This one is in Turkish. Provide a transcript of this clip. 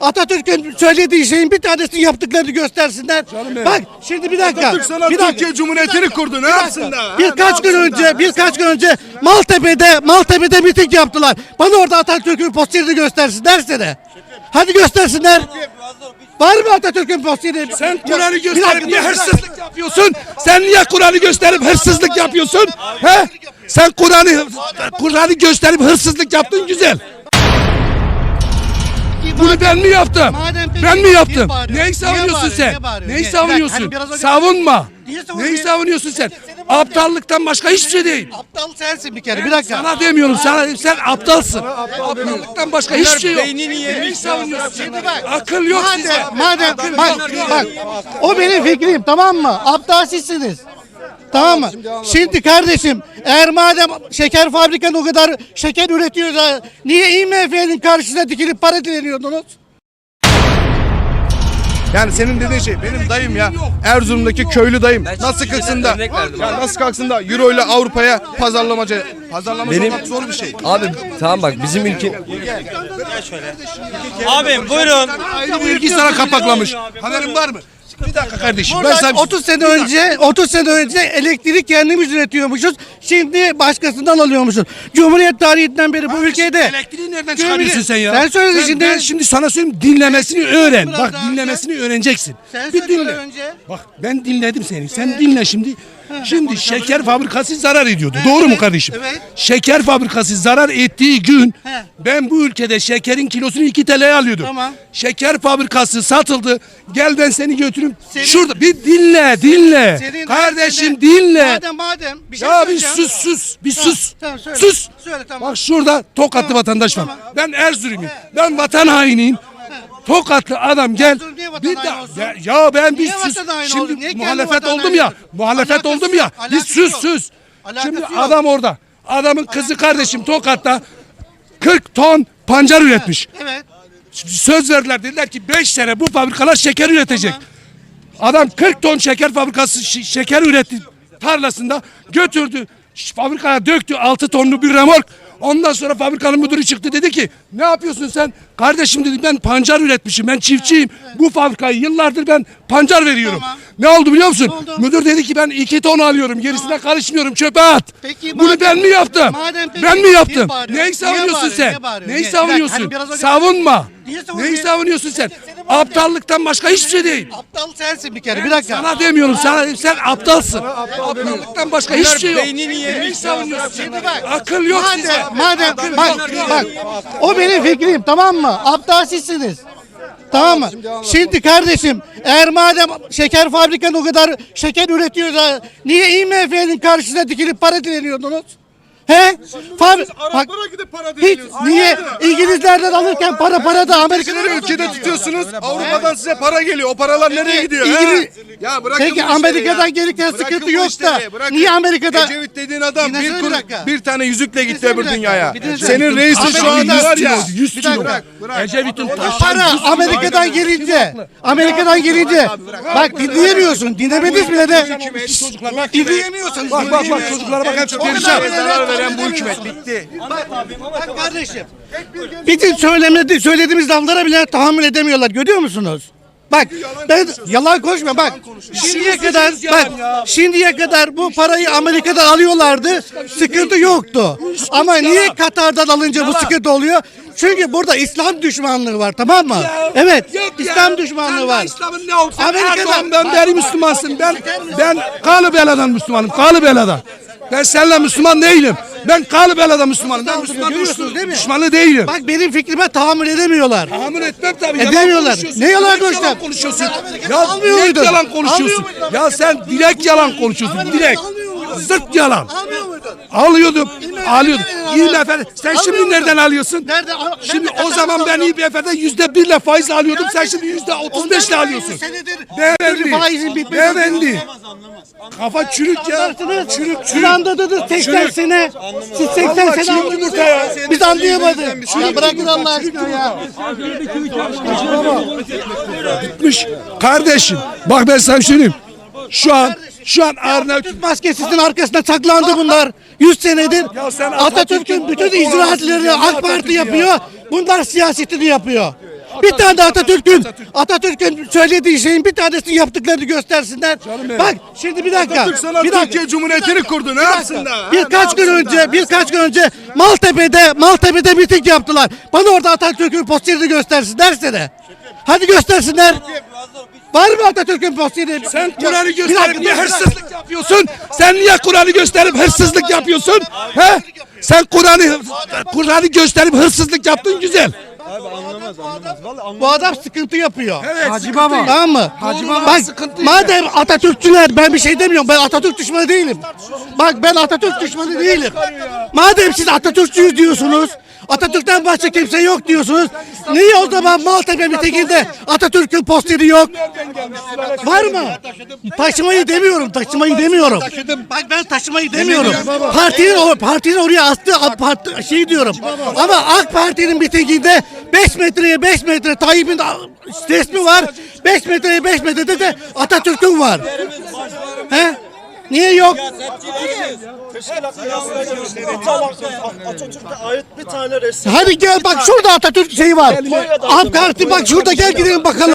Atatürk'ün söylediği şeyin bir tanesini yaptıklarını göstersinler. Bak şimdi bir dakika. Atatürk sana bir dakika. Türkiye Cumhuriyeti'ni kurdu. Ne Bir yapsın da? Birkaç gün önce, birkaç gün önce Maltepe'de, Maltepe'de miting yaptılar. Bana orada Atatürk'ün posterini göstersinler sene. Hadi göstersinler. Var mı Atatürk'ün posteri? Sen Kur'an'ı gösterip niye hırsızlık yapıyorsun? Sen niye Kur'an'ı gösterip hırsızlık yapıyorsun? He? Sen Kur'an'ı Kur'an'ı gösterip hırsızlık yaptın güzel. Bunu ben mi yaptım? Madem peki, Ben mi niye yaptım? Neyi Niye savunuyorsun bağırıyorsun? sen? Niye? Neyi Niye? Bir dakika, savunuyorsun? hani Savunma. Niye savunuyorsun? Neyi savunuyorsun sen? Aptallıktan başka hiçbir şey değil. Aptal sensin bir kere. Bir dakika. Sana demiyorum sana sen aptalsın. Aptallıktan başka hiçbir şey yok. Neyi savunuyorsun? Şimdi bak. Akıl yok. Madem, madem bak, bak, o benim fikrim tamam mı? Aptal sizsiniz. Tamam mı? Şimdi kardeşim eğer madem şeker fabrikanı o kadar şeker üretiyor da niye IMF'nin karşısına dikilip para dileniyordunuz? Yani senin dediğin şey benim dayım ya Erzurum'daki köylü dayım nasıl kalksın da ya nasıl kalksın da euro ile Avrupa'ya pazarlamacı pazarlamacı Benim- olmak zor bir şey. Abi tamam bak bizim ülke Abim buyurun. Aynı vergi sana kapaklamış. Haberin var mı? Bir dakika kardeşim. Ben Buradan sana 30 sene önce 30 sene önce elektrik kendimiz üretiyormuşuz. Şimdi başkasından alıyormuşuz. Cumhuriyet tarihinden beri bu ülkede Elektriği nereden çıkarıyorsun sen ya? Sen söyledin Ben- şimdi. Ben şimdi sana söyleyeyim dinlemesini öğren. Biraz Bak daha dinlemesini öğreneceksin. Sen bir dinle. önce. Bak ben dinledim seni. Sen dinle şimdi. Şimdi şeker fabrikası zarar ediyordu. Doğru mu kardeşim? evet. Şeker fabrikası zarar ettiği gün He. ben bu ülkede şekerin kilosunu 2 TL'ye alıyordum. Tamam. Şeker fabrikası satıldı. Gel ben seni götüreyim. Senin- Şurada bir dinle, dinle. Senin kardeşim dinle. Madem madem bir şey Ya bir söyleyeceğim. sus sus bir Tamam, sus. tamam, söyle. sus. Söyle, tamam. Bak şurada Tokatlı vatandaş var. tamam. Ben Erzurum'uyum. Ben vatan hainiyim. Tokatlı adam gel. Bir da- ya, ya ben bir Niye sus. vatan haini Şimdi? Niye muhalefet oldum ya. Muhalefet Alakası oldum ya. Bir alakası sus sus. Şimdi adam orada. Adamın kızı kardeşim Tokat'ta 40 ton pancar üretmiş. Evet. Söz verdiler dediler ki 5 sene bu fabrikalar şeker üretecek. Adam 40 ton şeker fabrikası şeker üretti tarlasında götürdü fabrikaya döktü 6 tonlu bir remork. Ondan sonra fabrikanın müdürü çıktı dedi ki ne yapıyorsun sen? Kardeşim dedi ben pancar üretmişim ben çiftçiyim. Bu fabrikayı yıllardır ben pancar veriyorum. Tamam. Ne oldu biliyor musun? oldu? Müdür dedi ki ben 2 ton alıyorum gerisine karışmıyorum çöpe at. Peki, Bunu madem- ben mi yaptım? madem peki, ben mi niye yaptım? bağırıyorsun? Neyi Niye savunuyorsun bağırıyorsun? sen? Niye bağırıyorsun? Neyi? Bir dakika, savunuyorsun? hani biraz önce- Savunma. Niye savunuyorsun? Neyi savunuyorsun sen? Aptallıktan başka hiçbir şey değil. Aptal sensin bir kere. Bir dakika. Sana demiyorum sana sen aptalsın. Aptallıktan başka hiçbir şey yok. beynini yemiş. Neyi savunuyorsun? Şimdi bak. Akıl yok sizde. Madem, madem bak, bak, o benim fikrim tamam mı? Aptal sizsiniz. Tamam mı? Şimdi kardeşim eğer madem şeker fabrikanı o kadar şeker üretiyor da niye IMF'nin karşısına dikilip para dileniyordunuz? He? Fabri bak, Araplara gidip para hiç dileniyorsunuz. niye İngilizlerden alırken para para da Amerika'dan Ülkeleri ülkede tutuyorsunuz. Avrupa'dan size para geliyor. O paralar nereye gidiyor? İngiliz-? Ya bırakın Peki bu işleri Amerika'dan ya. gelirken Bırakın sıkıntı bu yok işleri, da bırakın. niye Amerika'da Ecevit dediğin adam bir, bir kur- dakika. bir tane yüzükle gitti öbür dünyaya. Senin reisin şu anda var ya. 100 Bir kilo. Ecevit'in. Para Amerika'dan gelince Amerika'dan gelince bak dinleyemiyorsun dinlemediniz bile de dinleyemiyorsunuz Bak bak bak çocuklara bak hepsi perişan. Veren bu hükümet bitti. Bak kardeşim bizim söylemedi, söylediğimiz laflara bile tahammül edemiyorlar görüyor musunuz? Bak ben yalan konuşma bak şimdiye kadar bak şimdiye kadar bu parayı Amerika'dan alıyorlardı sıkıntı yoktu ama niye Katar'dan alınca bu sıkıntı oluyor? Çünkü burada İslam düşmanlığı var tamam mı? Evet. İslam düşmanlığı var. de İslam'ın ne olsun? Amerika'da- Erdoğan ben beri Müslümansın. Ben ben kalı beladan Müslümanım. Kalı beladan. Ben seninle Müslüman değilim. Ben kalı beladan Müslümanım. Ben Müslüman Görüyorsunuz değil mi? düşmanı değilim. Bak benim fikrime tahammül edemiyorlar. Tahammül etmem tabii. E Yalan demiyorlar. konuşuyorsun. Ne yalan konuşuyorsun? Yalan konuşuyorsun. Ya direkt yalan konuşuyorsun. Ya sen direkt yalan konuşuyorsun. Direkt. Zırt yalan. Almıyor muydun? Alıyordum. Alıyordum. İlmi- İBF'de. Sen şimdi nereden alıyorsun? Nerede? Şimdi o zaman ben Katar'dan İBF'de yüzde birle faiz alıyordum. Sen şimdi yüzde otuz beşle alıyorsun. Beyefendi. faizin bitmesi- Beyefendi. Kafa çürük ya. Çürük çürük. anda dedi 80 sene. Siz 80 Allah sene ya? Biz anlayamadık. Ya bırakın Allah aşkına ya. Gitmiş. Kardeşim bak ben sana söyleyeyim. Şu an şu an Arnavut Türk maskesinin arkasında saklandı bunlar. 100 senedir Atatürk'ün bütün icraatlerini AK Parti yapıyor. Bunlar siyasetini yapıyor. Bir tane de Atatürk'ün Atatürk'ün söylediği şeyin bir tanesini yaptıklarını göstersinler. Bak şimdi bir dakika. Bir dakika. Türkiye Cumhuriyeti'ni kurdu. Ne yapsın da? Birkaç gün önce, birkaç gün önce Maltepe'de, Maltepe'de miting yaptılar. Bana orada Atatürk'ün posterini göstersin dersene. Hadi göstersinler. Var mı Atatürk'ün posteri? Sen Kur'an'ı gösterip niye hırsızlık yapıyorsun? Sen niye Kur'an'ı gösterip hırsızlık yapıyorsun? He? Sen Kur'an'ı Kur'an'ı gösterip hırsızlık yaptın güzel. Bu adam sıkıntı yapıyor. Evet, Hacı sıkıntı Baba. Tamam mı? Hacı Baba Bak sıkıntı madem Atatürkçüler ben bir şey demiyorum. Ben Atatürk düşmanı değilim. Bak ben Atatürk düşmanı değilim. Madem siz Atatürkçüyüz diyorsunuz. Atatürk'ten başka kimse yok diyorsunuz. Niye o zaman Maltepe mitinginde Atatürk'ün posteri yok? Var mı? Taşımayı demiyorum, taşımayı demiyorum. Bak ben taşımayı demiyorum. Partinin partinin oraya astığı şey diyorum. Ama AK Parti'nin mitinginde 5 metreye 5 metre Tayyip'in resmi var. 5 metreye 5 metrede de Atatürk'ün var. He? Niye yok? Atatürk'e ait bir tane resim. Hadi gel bak şurada Atatürk şeyi var. AK Parti bak şurada gel gidelim bakalım.